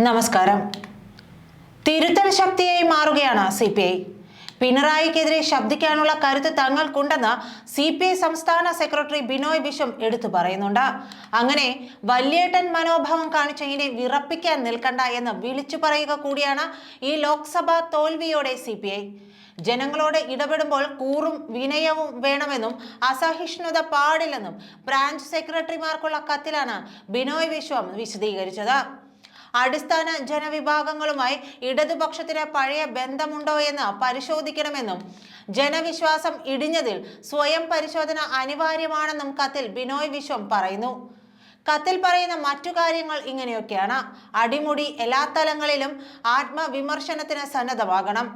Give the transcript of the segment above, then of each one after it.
നമസ്കാരം. തിരുത്തൽ ശക്തിയായി മാറുകയാണ് സി പി ഐ. പിണറായിക്കെതിരെ ശബ്ദിക്കാനുള്ള കരുത്ത് തങ്ങൾക്കുണ്ടെന്ന് സി പി ഐ സംസ്ഥാന സെക്രട്ടറി ബിനോയ് വിശ്വം എടുത്തു പറയുന്നുണ്ട്. അങ്ങനെ വല്യേട്ടൻ മനോഭാവം കാണിച്ച് ഇനി വിറപ്പിക്കാൻ നിൽക്കണ്ട എന്ന് വിളിച്ചു പറയുക കൂടിയാണ് ഈ ലോക്സഭാ തോൽവിയോടെ സി പി ഐ. ജനങ്ങളോട് ഇടപെടുമ്പോൾ കൂറും വിനയവും വേണമെന്നും അസഹിഷ്ണുത പാടില്ലെന്നും ബ്രാഞ്ച് സെക്രട്ടറിമാർക്കുള്ള കത്തിലാണ് ബിനോയ് വിശ്വം വിശദീകരിച്ചത്. അടിസ്ഥാന ജനവിഭാഗങ്ങളുമായി ഇടതുപക്ഷത്തിന് പഴയ ബന്ധമുണ്ടോ എന്ന് പരിശോധിക്കണമെന്നും ജനവിശ്വാസം ഇടിഞ്ഞതിൽ സ്വയം പരിശോധന അനിവാര്യമാണെന്നും കത്തിൽ ബിനോയ് വിശ്വം പറയുന്നു. കത്തിൽ പറയുന്ന മറ്റു കാര്യങ്ങൾ ഇങ്ങനെയൊക്കെയാണ്. അടിമുടി എല്ലാ തലങ്ങളിലും ആത്മവിമർശനത്തിന് സന്നദ്ധമാകണം.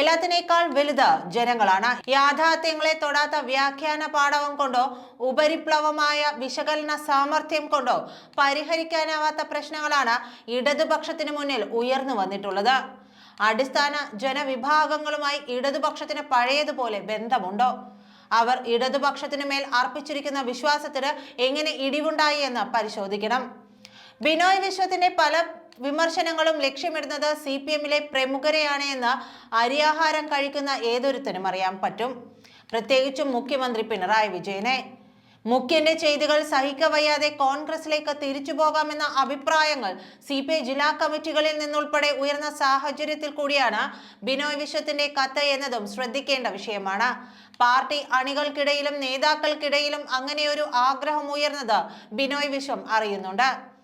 എല്ലാത്തിനേക്കാൾ വലുത് ജനങ്ങളാണ്. യാഥാർത്ഥ്യങ്ങളെ തൊടാത്ത വ്യാഖ്യാന പാഠവം കൊണ്ടോ ഉപരിപ്ലവമായ വിശകലന സാമർഥ്യം കൊണ്ടോ പരിഹരിക്കാനാവാത്ത പ്രശ്നങ്ങളാണ് ഇടതുപക്ഷത്തിന് മുന്നിൽ ഉയർന്നു വന്നിട്ടുള്ളത്. അടിസ്ഥാന ജനവിഭാഗങ്ങളുമായി ഇടതുപക്ഷത്തിന് പഴയതുപോലെ ബന്ധമുണ്ടോ? അവർ ഇടതുപക്ഷത്തിനു മേൽ അർപ്പിച്ചിരിക്കുന്ന വിശ്വാസത്തിന് എങ്ങനെ ഇടിവുണ്ടായി എന്ന് പരിശോധിക്കണം. ബിനോയ് വിശ്വത്തിന്റെ പല വിമർശനങ്ങളും ലക്ഷ്യമിടുന്നത് സി പി എമ്മിലെ പ്രമുഖരെയാണ് എന്ന് അരിയാഹാരം കഴിക്കുന്ന ഏതൊരുത്തനും അറിയാൻ പറ്റും. പ്രത്യേകിച്ചും മുഖ്യമന്ത്രി പിണറായി വിജയനെ. മുഖ്യന്റെ ചെയ്തികൾ സഹിക്കവയ്യാതെ കോൺഗ്രസിലേക്ക് തിരിച്ചു പോകാമെന്ന അഭിപ്രായങ്ങൾ സി പി ഐ ജില്ലാ കമ്മിറ്റികളിൽ നിന്നുൾപ്പെടെ ഉയർന്ന സാഹചര്യത്തിൽ കൂടിയാണ് ബിനോയ് വിശ്വത്തിന്റെ കത്ത് എന്നതും ശ്രദ്ധിക്കേണ്ട വിഷയമാണ്. പാർട്ടി അണികൾക്കിടയിലും നേതാക്കൾക്കിടയിലും അങ്ങനെയൊരു ആഗ്രഹം ഉയർന്നത് ബിനോയ് വിശ്വം അറിയുന്നുണ്ട്.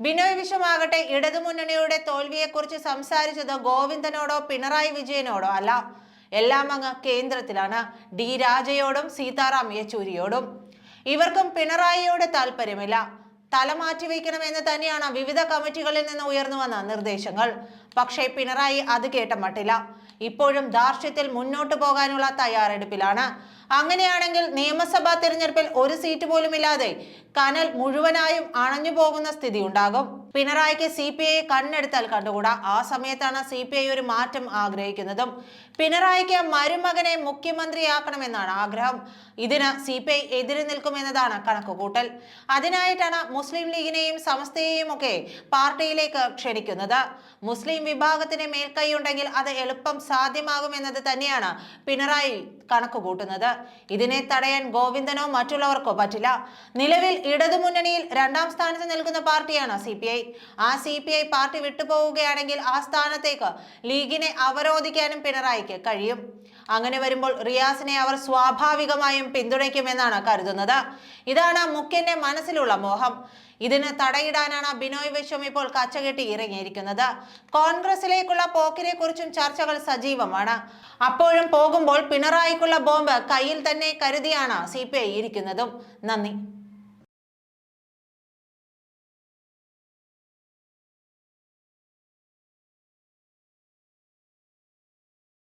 ബിനോയ് വിശ്വമാകട്ടെ ഇടതുമുന്നണിയുടെ തോൽവിയെക്കുറിച്ച് സംസാരിച്ചത് ഗോവിന്ദനോടോ പിണറായി വിജയനോടോ അല്ല. എല്ലാം അങ്ങ് കേന്ദ്രത്തിലാണ്. ഡി രാജയോടും സീതാറാം യെച്ചൂരിയോടും. ഇവർക്കും പിണറായിയോട് താല്പര്യമില്ല. തല മാറ്റിവെക്കണമെന്ന് തന്നെയാണ് വിവിധ കമ്മിറ്റികളിൽ നിന്ന് ഉയർന്നു വന്ന നിർദ്ദേശങ്ങൾ. പക്ഷേ പിണറായി അത് കേട്ട മട്ടില്ല. ഇപ്പോഴും ധാർഷ്ട്യത്തിൽ മുന്നോട്ട് പോകാനുള്ള തയ്യാറെടുപ്പിലാണ്. അങ്ങനെയാണെങ്കിൽ നിയമസഭാ തിരഞ്ഞെടുപ്പിൽ ഒരു സീറ്റ് പോലും ഇല്ലാതെ കനൽ മുഴുവനായും അണഞ്ഞു പോകുന്ന സ്ഥിതി ഉണ്ടാകും പിണറായിക്ക് സി പി ഐ കണ്ണെടുത്താൽ കണ്ടുകൂടാ. ആ സമയത്താണ് സി പി ഐ ഒരു മാറ്റം ആഗ്രഹിക്കുന്നതും. പിണറായിക്ക് മരുമകനെ മുഖ്യമന്ത്രിയാക്കണമെന്നാണ് ആഗ്രഹം. ഇതിന് സി പി ഐ എതിര് നിൽക്കുമെന്നതാണ് കണക്കുകൂട്ടൽ. അതിനായിട്ടാണ് മുസ്ലിം ലീഗിനെയും സമസ്തയെയും ഒക്കെ പാർട്ടിയിലേക്ക് ക്ഷണിക്കുന്നത്. മുസ്ലിം വിഭാഗത്തിന് മേൽക്കൈയുണ്ടെങ്കിൽ അത് എളുപ്പം സാധ്യമാകുമെന്നത് തന്നെയാണ് പിണറായി കണക്കുകൂട്ടുന്നത്. ഇതിനെ തടയാൻ ഗോവിന്ദനോ മറ്റുള്ളവർക്കോ പറ്റില്ല. നിലവിൽ ഇടതുമുന്നണിയിൽ രണ്ടാം സ്ഥാനത്ത് നിൽക്കുന്ന പാർട്ടിയാണ് സി പി ഐ. ആ സി പി ഐ പാർട്ടി വിട്ടുപോവുകയാണെങ്കിൽ ആ സ്ഥാനത്തേക്ക് ലീഗിനെ അവരോധിക്കാനും പിണറായിക്ക് കഴിയും. അങ്ങനെ വരുമ്പോൾ റിയാസിനെ അവർ സ്വാഭാവികമായും പിന്തുണയ്ക്കുമെന്നാണ് കരുതുന്നത്. ഇതാണ് മുഖ്യന്റെ മനസ്സിലുള്ള മോഹം. ഇതിന് തടയിടാനാണ് ബിനോയ് വിശ്വം ഇപ്പോൾ കച്ചകെട്ടി ഇറങ്ങിയിരിക്കുന്നത്. കോൺഗ്രസിലേക്കുള്ള പോക്കിനെ കുറിച്ചും ചർച്ചകൾ സജീവമാണ്. അപ്പോഴും പോകുമ്പോൾ പിണറായിക്കുള്ള ബോംബ് കയ്യിൽ തന്നെ കരുതിയാണ് സി ഇരിക്കുന്നതും. നന്ദി.